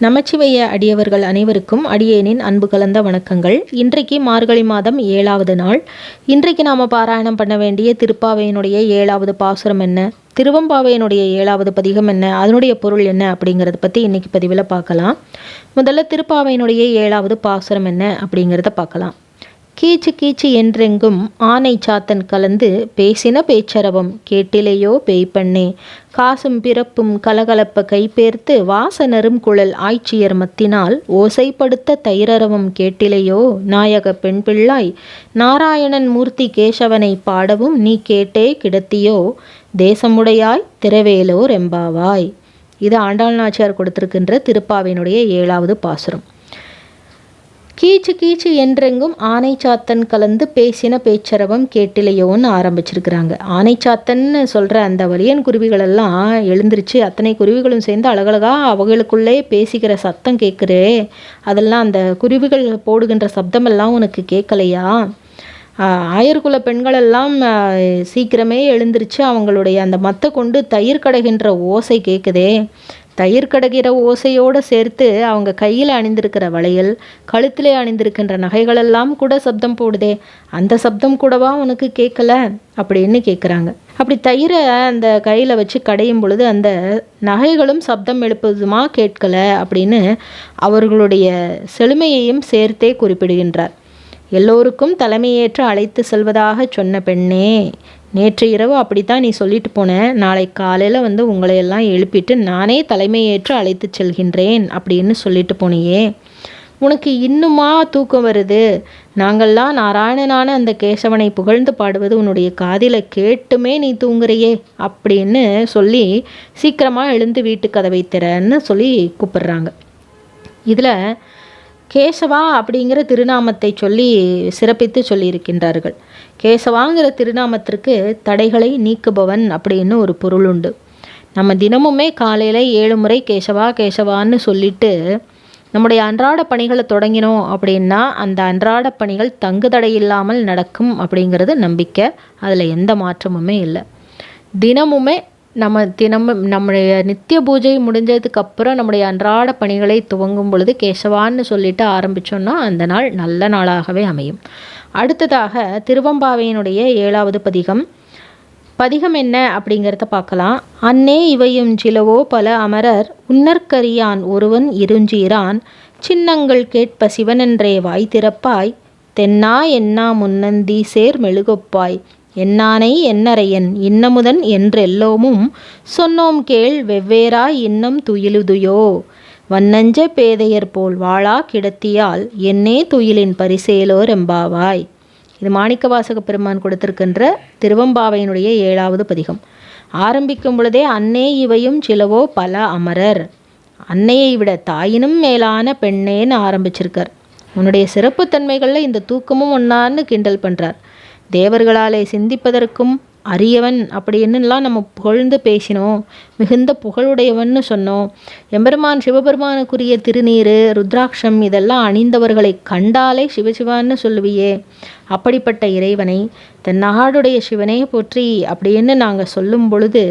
நமச்சிவைய அடியவர்கள் அனைவருக்கும் அடியேனின் அன்பு கலந்த வணக்கங்கள். இன்றைக்கு மார்கழி மாதம் ஏழாவது நாள். இன்றைக்கு நாம் பாராயணம் பண்ண வேண்டிய திருப்பாவையினுடைய ஏழாவது பாசுரம் என்ன? திருவம்பாவையினுடைய ஏழாவது பதிகம் என்ன? அதனுடைய பொருள் என்ன? அப்படிங்கிறத பற்றி இன்றைக்கி பதிவில் பார்க்கலாம். முதல்ல திருப்பாவையினுடைய ஏழாவது பாசுரம் என்ன? அப்படிங்கிறத பார்க்கலாம். கீச்சு கீச்சு என்றெங்கும் ஆனை சாத்தன் கலந்து பேசின பேச்சரவம். கேட்டிலேயோ பேய்ப்பண்ணே. காசும் பிறப்பும் கலகலப்ப கைப்பேர்த்து வாசனரும் குழல் ஆய்ச்சியர் மத்தினால் ஓசைப்படுத்த தைரரவம் கேட்டிலையோ நாயக பெண் பிள்ளாய் நாராயணன் மூர்த்தி கேசவனை பாடவும் நீ கேட்டே கிடத்தியோ தேசமுடையாய் திரவேலோர் எம்பாவாய். இது ஆண்டாள் நாச்சியார் கொடுத்திருக்கின்ற திருப்பாவினுடைய ஏழாவது பாசுரம். கீச்சு கீச்சு என்றெங்கும் ஆனைச்சாத்தன் கலந்து பேசின பேச்சரவம் கேட்டிலையோன்னு ஆரம்பிச்சிருக்கிறாங்க. ஆனைச்சாத்தன்னு சொல்கிற அந்த வலியன் குருவிகளெல்லாம் எழுந்திருச்சு அத்தனை குருவிகளும் சேர்ந்து அழகழகாக அவங்களுக்குள்ளே பேசிக்கிற சத்தம் கேட்குறே அதெல்லாம் அந்த குருவிகள் போடுகின்ற சப்தமெல்லாம் உனக்கு கேட்கலையா? ஆயர்குல பெண்களெல்லாம் சீக்கிரமே எழுந்திருச்சு அவங்களுடைய அந்த மத்தை கொண்டு தயிர் கடைகின்ற ஓசை கேட்குதே. தயிர் கடைகிற ஓசையோடு சேர்த்து அவங்க கையில் அணிந்திருக்கிற வளையல் கழுத்திலே அணிந்திருக்கின்ற நகைகளெல்லாம் கூட சப்தம் போடுதே அந்த சப்தம் கூடவா உனக்கு கேட்கல? அப்படின்னு கேட்குறாங்க. அப்படி தயிரை அந்த கையில் வச்சு கடையும் பொழுது அந்த நகைகளும் சப்தம் எழுப்புதுமா கேட்கல அப்படின்னு அவர்களுடைய செழுமையையும் சேர்த்தே குறிப்பிடுகின்றார். எல்லோருக்கும் தலைமையேற்று அழைத்து செல்வதாக சொன்ன பெண்ணே நேற்று இரவு அப்படித்தான் நீ சொல்லிட்டு போனேன் நாளை காலையில் வந்து உங்களையெல்லாம் எழுப்பிட்டு நானே தலைமையேற்று அழைத்து செல்கின்றேன் அப்படின்னு சொல்லிட்டு போனியே. உனக்கு இன்னுமா தூக்கம் வருது? நாங்கள்லாம் நாராயணனான அந்த கேசவனை புகழ்ந்து பாடுவது உன்னுடைய காதில் கேட்டுமே நீ தூங்குறியே அப்படின்னு சொல்லி சீக்கிரமாக எழுந்து வீட்டு கதவை திறன்னு சொல்லி கூப்பிடுறாங்க. இதில் கேசவா அப்படிங்கிற திருநாமத்தை சொல்லி சிறப்பித்து சொல்லியிருக்கின்றார்கள். கேசவாங்கிற திருநாமத்திற்கு தடைகளை நீக்குபவன் அப்படின்னு ஒரு பொருள் உண்டு. நம்ம தினமுமே காலையில் ஏழு முறை கேசவா கேசவான்னு சொல்லிட்டு நம்முடைய அன்றாட பணிகளை தொடங்கினோம் அப்படின்னா அந்த அன்றாட பணிகள் தங்கு தடை இல்லாமல் நடக்கும் அப்படிங்கிறது நம்பிக்கை. அதில் எந்த மாற்றமுமே இல்லை. தினமுமே நம்ம தினமும் நம்முடைய நித்திய பூஜை முடிஞ்சதுக்கு அப்புறம் நம்முடைய அன்றாட பணிகளை துவங்கும் பொழுது கேசவான்னு சொல்லிட்டு ஆரம்பித்தோன்னா அந்த நாள் நல்ல நாளாகவே அமையும். அடுத்ததாக திருவம்பாவையினுடைய ஏழாவது பதிகம். பதிகம் என்ன அப்படிங்கிறத பார்க்கலாம். அன்னே இவையும் சிலவோ பல அமரர் உன்னற்கரியான் ஒருவன் இருஞ்சீரான் சின்னங்கள் கேட்ப சிவனென்றே வாய் திறப்பாய் தென்னா என்னா முன்னந்தி சேர் மெழுகொப்பாய் என்னானை என்னறையன் இன்னமுதன் என்றெல்லோமும் சொன்னோம் கேள் வெவ்வேறாய் இன்னம் துயிலுதுயோ. வன்னஞ்ச பேதையர் போல் வாழா கிடத்தியால் என்னே துயிலின் பரிசேலோர் எம்பாவாய். இது மாணிக்கவாசக பெருமான் கொடுத்திருக்கின்ற திருவம்பாவையினுடைய ஏழாவது பதிகம். ஆரம்பிக்கும் பொழுதே அன்னே இவையும் சிலவோ பல அமரர். அன்னையை விட தாயினும் மேலான பெண்ணேன்னு ஆரம்பிச்சிருக்கார். உன்னுடைய சிறப்புத்தன்மைகளில் இந்த தூக்கமும் ஒன்னான்னு கிண்டல் பண்ணுறார் தேவர்களாலே சிந்திப்பதற்கும் அரியவன் அப்படின்னுலாம் நம்ம புகழ்ந்து பேசினோம் மிகுந்த புகழுடையவன்னு சொன்னோம். எம்பெருமான் சிவபெருமானுக்குரிய திருநீர் ருத்ராட்சம் இதெல்லாம் அணிந்தவர்களை கண்டாலே சிவசிவான்னு சொல்லுவியே. அப்படிப்பட்ட இறைவனை தென்னாடுடைய சிவனே போற்றி அப்படின்னு நாங்கள் சொல்லும் பொழுது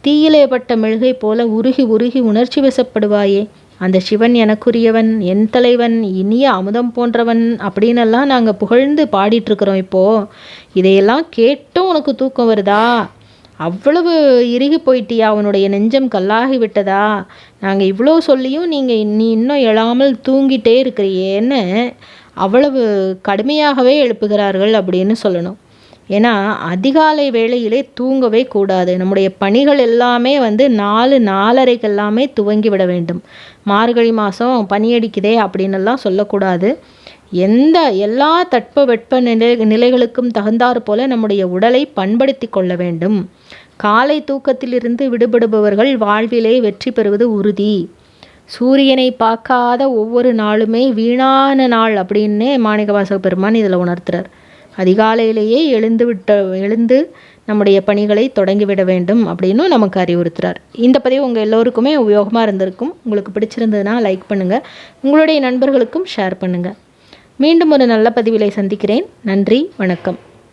தீயிலே பட்ட மெழுகை போல உருகி உருகி உணர்ச்சி வசப்படுவாயே. அந்த சிவன் எனக்குரியவன் என் தலைவன் இனிய அமுதம் போன்றவன் அப்படின்னெல்லாம் நாங்கள் புகழ்ந்து பாடிட்டுருக்குறோம் இப்போது இதையெல்லாம் கேட்டும் உனக்கு தூக்கம் வருதா? அவ்வளவு இறுகி போயிட்டியா? அவனுடைய நெஞ்சம் கல்லாகி விட்டதா? நாங்கள் இவ்வளோ சொல்லியும் நீங்கள் நீ இன்னும் எழாமல் தூங்கிட்டே இருக்கிறியேன்னு அவ்வளவு கடுமையாகவே எழுப்புகிறார்கள் அப்படின்னு சொல்லணும். ஏன்னா அதிகாலை வேளையிலே தூங்கவே கூடாது. நம்முடைய பணிகள் எல்லாமே வந்து நாலு நாலரைக்கு எல்லாமே துவங்கி விட வேண்டும். மார்கழி மாதம் பனியடிக்குதே அப்படின்னுலாம் சொல்லக்கூடாது. எந்த எல்லா தட்பவெட்ப நிலை நிலைகளுக்கும் தகுந்தாறு போல நம்முடைய உடலை பண்படுத்தி கொள்ள வேண்டும். காலை தூக்கத்திலிருந்து விடுபடுபவர்கள் வாழ்விலே வெற்றி பெறுவது உறுதி. சூரியனை பார்க்காத ஒவ்வொரு நாளுமே வீணான நாள் அப்படின்னே மாணிக்கவாசக பெருமான் இதில் உணர்த்துறார். அதிகாலையிலேயே எழுந்து விட்ட எழுந்து நம்முடைய பணிகளை தொடங்கிவிட வேண்டும் அப்படின்னு நமக்கு அறிவுறுத்துறார். இந்த பதிவு உங்கள் எல்லோருக்குமே உபயோகமாக இருந்திருக்கும். உங்களுக்கு பிடிச்சிருந்ததுன்னா லைக் பண்ணுங்கள் உங்களுடைய நண்பர்களுக்கும் ஷேர் பண்ணுங்கள் மீண்டும் ஒரு நல்ல பதிவிலை சந்திக்கிறேன். நன்றி வணக்கம்.